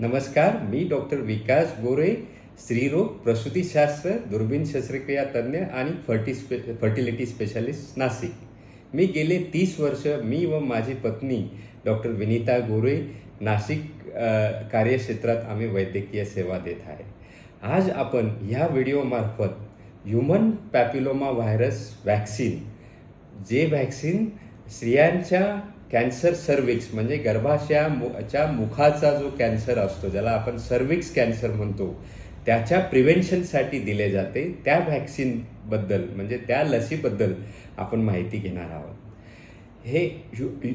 नमस्कार मी डॉक्टर विकास गोरे स्त्रीरोग प्रसूतीशास्त्र दुर्बीण शस्त्रक्रिया तज्ज्ञ आणि फर्टी स्पे फर्टिलिटी स्पेशालिस्ट नाशिक. मी गेले तीस वर्ष मी व माझी पत्नी डॉक्टर विनीता गोरे नाशिक कार्यक्षेत्रात आम्ही वैद्यकीय सेवा देत आहे. आज आपण ह्या व्हिडिओमार्फत ह्युमन पॅपिलोमा व्हायरस वॅक्सिन जे व्हॅक्सिन स्त्रियांच्या कॅन्सर सर्विक्स म्हणजे गर्भाशयाच्या मुखाचा जो कॅन्सर असतो ज्याला आपण सर्विक्स कॅन्सर म्हणतो त्याच्या प्रिव्हेन्शनसाठी दिले जाते. त्या व्हॅक्सिनबद्दल म्हणजे त्या लसीबद्दल आपण माहिती घेणार आहोत. हे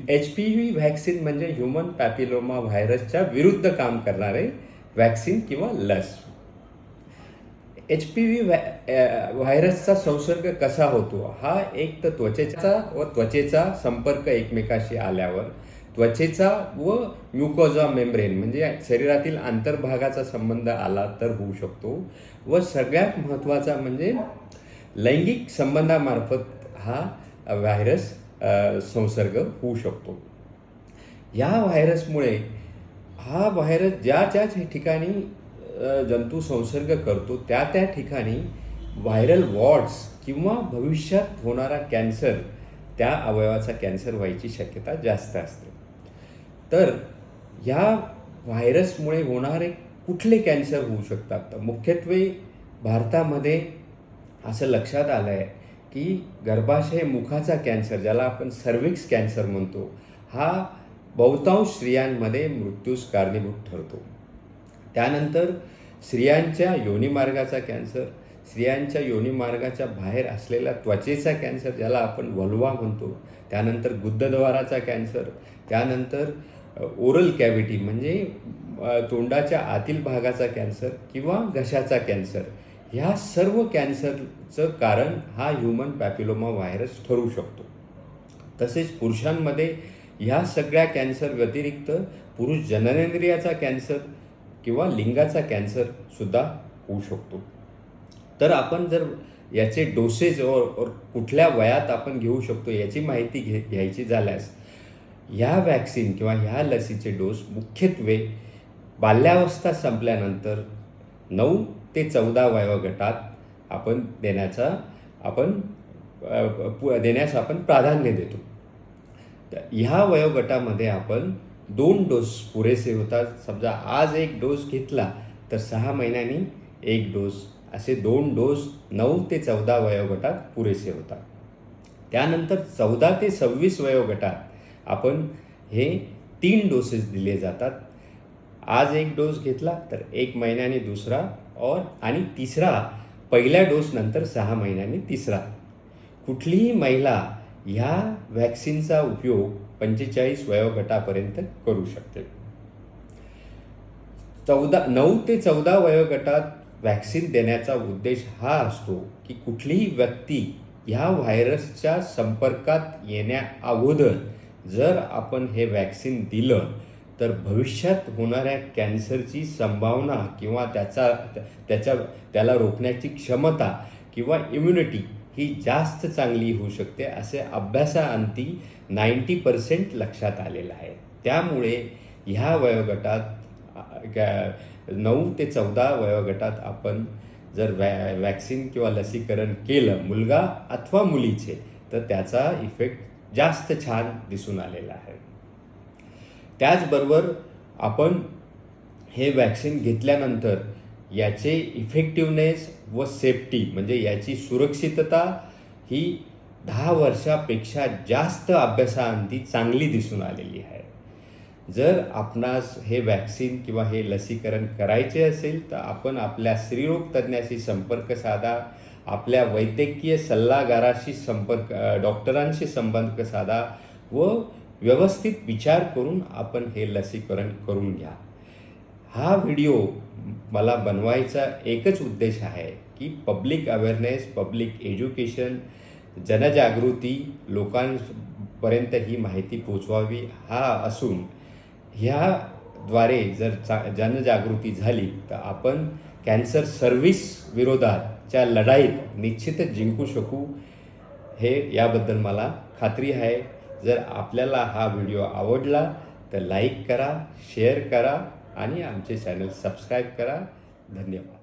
एच पी व्ही व्हॅक्सिन म्हणजे ह्युमन पॅपिलोमा व्हायरसच्या विरुद्ध काम करणारे व्हॅक्सिन किंवा लस. एच पी व्ही व्हायरसचा संसर्ग कसा होतो? हा एक तर त्वचेचा व त्वचेचा संपर्क एकमेकाशी आल्यावर त्वचेचा व म्युकोजा मेम्ब्रेन म्हणजे शरीरातील आंतरभागाचा संबंध आला तर होऊ शकतो व सगळ्यात महत्त्वाचा म्हणजे लैंगिक संबंधामार्फत हा व्हायरस संसर्ग होऊ शकतो. या व्हायरसमुळे हा व्हायरस ज्या ज्या ठिकाणी जंतू संसर्ग करतो त्या त्या ठिकाणी व्हायरल वॉर्ड्स किंवा भविष्यात होणारा कॅन्सर त्या अवयवाचा कॅन्सर व्हायची शक्यता जास्त असते. तर ह्या व्हायरसमुळे होणारे कुठले कॅन्सर होऊ शकतात? तर मुख्यत्वे भारतामध्ये असं लक्षात आलं आहे की गर्भाशय मुखाचा कॅन्सर ज्याला आपण सर्विक्स कॅन्सर म्हणतो हा बहुतांश स्त्रियांमध्ये मृत्यूस कारणीभूत ठरतो. त्यानंतर स्त्रियांच्या योनिमार्गाचा कॅन्सर स्त्रियांच्या योनिमार्गाच्या बाहेर असलेला त्वचेचा कॅन्सर ज्याला आपण वल्वा म्हणतो त्यानंतर गुद्धद्वाराचा कॅन्सर त्यानंतर ओरल कॅव्हिटी म्हणजे तोंडाच्या आतील भागाचा कॅन्सर किंवा घशाचा कॅन्सर. ह्या सर्व कॅन्सरचं कारण हा ह्युमन पॅपिलोमा व्हायरस ठरू शकतो. तसेच पुरुषांमध्ये ह्या सगळ्या कॅन्सर व्यतिरिक्त पुरुष जननेंद्रियाचा कॅन्सर किंवा लिंगाचा कॅन्सरसुद्धा होऊ शकतो. तर आपण जर याचे डोसेज और कुठल्या वयात आपण घेऊ शकतो याची माहिती घे घ्यायची झाल्यास ह्या वॅक्सिन किंवा ह्या लसीचे डोस मुख्यत्वे बाल्यावस्था संपल्यानंतर नऊ ते चौदा वयोगटात आपण देण्याचा आपण पु- देण्यास आपण प्राधान्य देतो. ह्या वयोगटामध्ये आपण दोन डोस पुरेसे होतात. समजा आज एक डोस घेतला तर सहा महिन्यांनी एक डोस. असे दोन डोस नऊ ते चौदा वयोगटात पुरेसे होतात. त्यानंतर चौदा ते सव्वीस वयोगटात आपण हे तीन डोसेस दिले जातात. आज एक डोस घेतला तर एक महिन्याने दुसरा और आणि तिसरा पहिल्या डोसनंतर सहा महिन्यांनी तिसरा. कुठलीही महिला ह्या वॅक्सिनचा उपयोग पंचेचाळीस वयोगटापर्यंत करू शकते. चौदा नऊ ते चौदा वयोगटात व्हॅक्सिन देण्याचा उद्देश हा असतो की कुठलीही व्यक्ती ह्या व्हायरसच्या संपर्कात येण्या अगोदर जर आपण हे व्हॅक्सिन दिलं तर भविष्यात होणाऱ्या कॅन्सरची संभावना किंवा त्याचा त्याच्या त्याला रोखण्याची क्षमता किंवा इम्युनिटी ही जास्त चांगली होऊ शकते असे अभ्यासाअंती नाईंटी पर्सेंट लक्षात आलेलं आहे. त्यामुळे ह्या वयोगटात नऊ ते चौदा वयोगटात आपण जर वॅ वॅक्सिन किंवा लसीकरण केलं मुलगा अथवा मुलीचे तर त्याचा इफेक्ट जास्त छान दिसून आलेला आहे. त्याचबरोबर आपण हे वॅक्सिन घेतल्यानंतर याचे इफेक्टिवनेस व सेफ्टी म्हणजे याची सुरक्षितता ही दहा वर्षापेक्षा जास्त अभ्यासाअंती चांगली दिसून आलेली आहे. जर आपणास हे वॅक्सिन किंवा हे लसीकरण करायचे असेल तर आपण आपल्या स्त्रीरोग तज्ज्ञाशी संपर्क साधा आपल्या वैद्यकीय सल्लागाराशी संपर्क डॉक्टरांशी संपर्क साधा व व्यवस्थित विचार करून आपण हे लसीकरण करून घ्या. हा व्हिडिओ मला बनवायचा एकच उद्देश आहे की पब्लिक अवेअरनेस पब्लिक एज्युकेशन जनजागृती लोकांपर्यंत ही माहिती पोचवावी हा असून ह्याद्वारे जर चा जनजागृती झाली तर आपण कॅन्सर सर्व्हिस विरोधातच्या लढाईत निश्चितच जिंकू शकू. हे याबद्दल मला खात्री आहे. जर आपल्याला हा व्हिडिओ आवडला तर लाईक करा शेअर करा. आणि आमचे चॅनल सबस्क्राईब करा. धन्यवाद.